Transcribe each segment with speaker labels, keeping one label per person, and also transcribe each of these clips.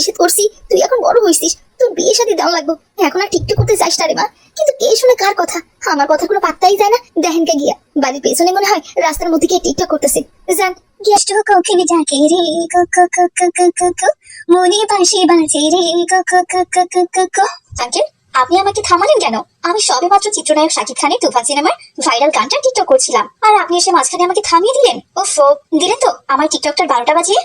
Speaker 1: নিষেধ করছি তুই এখন বড় হইছিস তোর বিয়ে শাদী দেওয়া লাগবো এখন আর টিকটক করতে যাস না রে মা কিন্তু কে শুনে কার কথা আমার কথা কোনো পাত্তাই যায় না দেখেন কে গিয়া বাড়ির পেছনে মনে হয় রাস্তার মধ্যে গিয়ে টিকটক করতেছে যান গেস্ট রে মনে বাঁশি বাজে রে আঙ্কেল আপনি আমাকে থামালেন কেন আমি সবে মাত্র চিত্রনায়ক শাকিব খানের তুফান সিনেমার ভাইরাল গানটা টিকটক করছিলাম আর আপনি এসে মাঝখানে আমাকে থামিয়ে দিলেন ওফো দিলেন তো আমার টিকটকটার বারোটা বাজিয়ে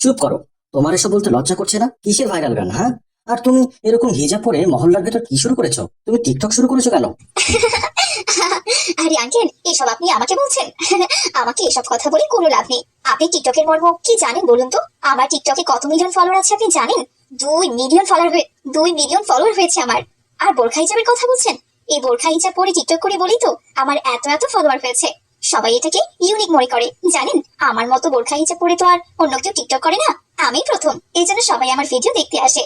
Speaker 2: চুপ করো তোমার এসব বলতে লজ্জা করছে না? কিসের ভাইরাল গান হ্যাঁ? আর তুমি এরকম হিজাব পরে মহল্লার ভেতর কি শুরু করেছ? তুমি টিকটক শুরু করেছ কেন?
Speaker 1: আরে আঙ্কেল, এসব আপনি আমাকে বলছেন? আমাকে এসব কথা বলে কোনো লাভ নেই। আপনি টিকটকের মর্ম কি জানেন বলুন তো? আমার টিকটকে কত মিলিয়ন ফলোয়ার আছে আপনি জানেন? দুই মিলিয়ন ফলোয়ার দুই মিলিয়ন ফলোয়ার হয়েছে আমার। আর বোরখা হিজাবের কথা বলছেন? এই বোরখা হিজাব পরে টিকটক করে বলি তো আমার এত এত ফলোয়ার হয়েছে। সবাই এটাকে ইউনিক মনে করে, জানেন? আমার মতো বোরখা হিজাব পরে তো আর অন্য কেউ টিকটক করে না। আমি প্রথম। এই জন্য সবাই আমার ভিডিও দেখতে আসে।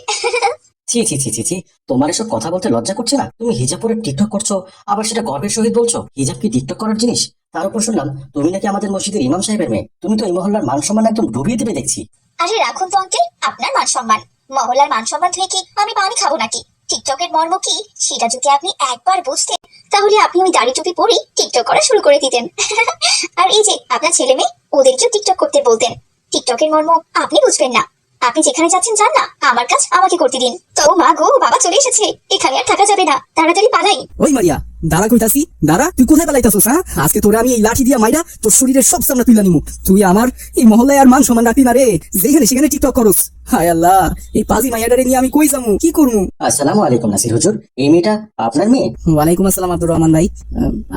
Speaker 2: ছি ছি ছি ছি ছি। তোমার এসব কথা বলতে লজ্জা করছে না? তুমি হিজাব পরে টিকটক করছ আবার সেটা গর্বের সহিত বলছো? হিজাব কি টিকটক করার জিনিস? তার উপর শুনলাম তুমি নাকি আমাদের মসজিদের ইমাম সাহেবের মেয়ে। তুমি তো এই মহল্লার মান সম্মান একদম ডুবিয়ে দেবে দেখছি।
Speaker 1: আরে রাখুন তো আঙ্কেল আপনার মান সম্মান মহল্লার মান সম্মান ধুয়ে কি আমি পানি খাব নাকি? টিকটকের মর্ম কি? সেটা যদি আপনি একবার বুঝতেন তাহলে আপনি ওই দাড়ি টুপি পরেই টিকটক করা শুরু করে দিতেন। আর এই যে আপনার ছেলে মেয়ে ওদেরকেও টিকটক করতে বলতেন। টিকটকের মর্ম আপনি বুঝবেন না। আপনি যেখানে যাচ্ছেন যান না। আমার কাজ আমাকে করতে দিন। তো মা গো বাবা চলে এসেছে। এখানে আর থাকা যাবে না। তাড়াতাড়ি পালাই।
Speaker 3: ওই মারিয়া দাঁড়া কইতাছি। দাঁড়া তুই কোথায় পালাইতাছস হ্যাঁ? আজকে তোরে আমি এই লাঠি দিয়া মাইরা তোর শরীরের সব সামনে তুইলা নিমু। তুই আমার এই মহল্লায় আর মান রাখবি না রে। যেখানে সেখানে টিকটক করস। হায় আল্লাহ এই পাজি মাইয়াটারে নিয়ে আমি কই যামু? কি করমু?
Speaker 2: আসসালামু আলাইকুম নাসির হুজুর। এই মেয়েটা আপনার মেয়ে?
Speaker 3: ওয়ালাইকুম আসসালাম আব্দুর রহমান ভাই।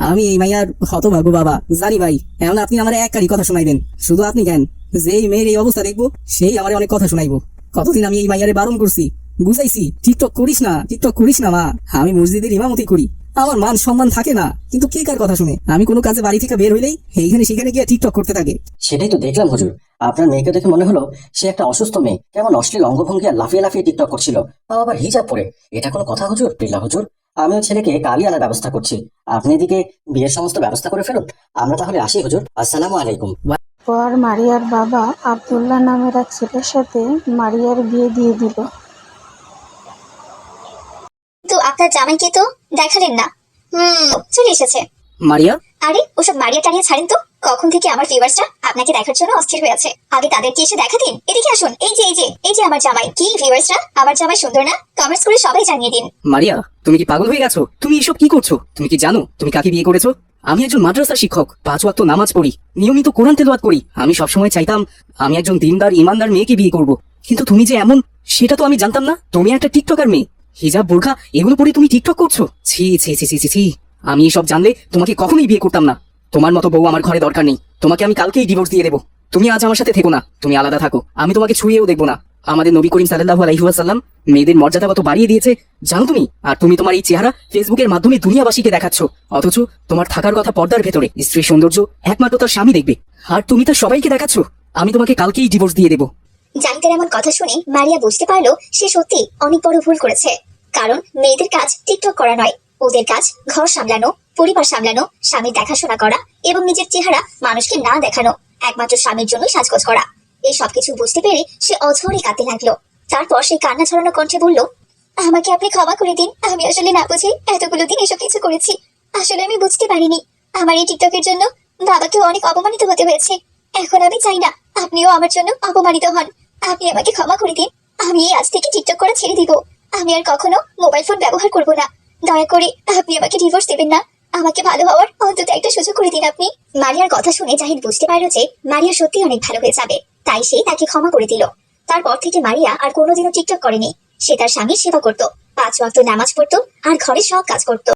Speaker 3: আমি এই মাইয়ার হতভাগ্য বাবা। জানি ভাই এখন আপনি আমার এক কারি কথা শোনাইবেন। শুধু আপনি কেন? যেই মেয়ের এই অবস্থা দেখব, সেই আমার অনেক কথা শোনাইবো। কতদিন আমি এই মাইয়ারে বারণ করছি? বুঝাইছি, টিকটক করিস না, টিকটক করিস না মা। আমি মসজিদের ইমামতি করি। আমার মান সম্মান থাকে না, কিন্তু কে কার কথা শুনে? আমি কোনো কাজে বাড়ি থেকে বের হইলেই এইখানে সেখানে গিয়ে টিকটক করতে থাকে।
Speaker 2: সেটাই তো দেখলাম হুজুর। আপনার মেয়েকে দেখে মনে হলো সে একটা অসুস্থ মেয়ে, কেমন অশ্লীল অঙ্গভঙ্গি আর লাফিয়ে লাফিয়ে টিকটক করছিল। তাও আবার হিজাব পরে। এটা কোনো কথা হুজুর? বিল্লা হুজুর, আমিও ছেলেকে কালি আনার ব্যবস্থা করছি। আপনি এদিকে বিয়ের সমস্ত ব্যবস্থা করে ফেলুন। আমরা তাহলে আসি হুজুর। আসসালামু আলাইকুম।
Speaker 4: পর মারিয়ার বাবা আব্দুল্লাহ নামের এক ছেলের সাথে মারিয়ার বিয়ে দিয়ে দিল।
Speaker 1: তো আপনার জামাইকে তো? দেখালেন না। হুম চলে এসেছে।
Speaker 3: মারিয়া?
Speaker 1: আরে ওসব মারিয়া টারিয়া ছাড়েন তো? কখন থেকে আমার ভিউয়ার্সরা আপনাকে দেখার জন্য অস্থির হয়ে আছে? আগে তাদেরকে এসে দেখা দিন। এদিকে আসুন। এই যে এই যে এই যে আমার জামাই। কি ভিউয়ার্সরা আমার জামাই সুন্দর না? কমেন্টস করে সবাই জানিয়ে দিন।
Speaker 3: মারিয়া তুমি কি পাগল হয়ে গেছো? তুমি এসব কি করছ? তুমি কি জানো? তুমি কাকে বিয়ে করেছ? আমি একজন মাদ্রাসা শিক্ষক, পাঁচ ওয়াক্ত নামাজ পড়ি, নিয়মিত কোরআন তেলাওয়াত করি। আমি সবসময় চাইতাম আমি একজন দিনদার, ইমানদার মেয়েকে বিয়ে করব। কিন্তু তুমি যে এমন, সেটা তো আমি জানতাম না। তুমি একটা টিকটকার মেয়ে। হিজাব, বোরখা, এগুলো পরে তুমি টিকটক করছ? ছি ছি ছি ছি ছি ছি। আমি এসব জানলে তোমাকে কখনোই বিয়ে করতাম না। তোমার মতো বউ আমার ঘরে দরকার নেই। তোমাকে আমি কালকেই ডিভোর্স দিয়ে দেবো। তুমি আজ আমার সাথে থেকো না। তুমি আলাদা থাকো। আমি তোমাকে ছুঁয়েও দেখব না। আমাদের নবী করিম সাল্লাল্লাহু আলাইহি ওয়াসাল্লাম মেয়েদের মর্যাদা কত বাড়িয়ে দিয়েছে, জানো তুমি? আর তুমি তোমার এই চেহারা ফেসবুকের মাধ্যমে দুনিয়াবাসীকে দেখাচ্ছ। অথচ তোমার থাকার কথা পর্দার ভেতরে, স্ত্রীর সৌন্দর্য একমাত্র তার স্বামী দেখবে। আর তুমি তার সবাইকে দেখাচ্ছ। আমি তোমাকে কালকেই ডিভোর্স দিয়ে দেবো।
Speaker 1: জাহিদের এমন কথা শুনে মারিয়া বুঝতে পারল সে সত্যি অনেক বড় ভুল করেছে। কারণ মেয়েদের কাজ টিকটক করা নয়। ওদের কাজ ঘর সামলানো, পরিবার সামলানো, স্বামীর দেখাশোনা করা এবং নিজের চেহারা মানুষকে না দেখানো, একমাত্র স্বামীর জন্য সাজগোজ করা। এই সবকিছু বুঝতে পেরে সে অঝরে কাঁদতে লাগল। তারপর সে কান্না ছড়ানো কণ্ঠে বলল, আমাকে আপনি ক্ষমা করে দিন। আমি আসলে না বুঝে এতগুলো দিন এসব কিছু করেছি। আসলে আমি বুঝতে পারিনি। আমার এই টিকটকের জন্য বাবাকে অনেক অপমানিত হতে হয়েছে। এখন আমি চাই না আপনিও আমার জন্য অপমানিত হন। আপনি আমাকে ক্ষমা করে দিন। আমি এই আজ থেকে টিকটক করা ছেড়ে দিব। আমি আর কখনো মোবাইল ফোন ব্যবহার করব না। দয়া করে আপনি আমাকে ডিভোর্স দেবেন না। আমাকে ভালো হওয়ার অন্তত একটা সুযোগ করে দিন আপনি। মারিয়ার কথা শুনে জাহিদ বুঝতে পারল যে মারিয়া সত্যি অনেক ভালো হয়ে যাবে। তাই সে তাকে ক্ষমা করে দিল। তারপর থেকে মারিয়া আর কোনোদিনও টিকটক করেনি। সে তার স্বামীর সেবা করত। পাঁচ ওয়াক্ত নামাজ পড়তো আর ঘরে সব কাজ করত।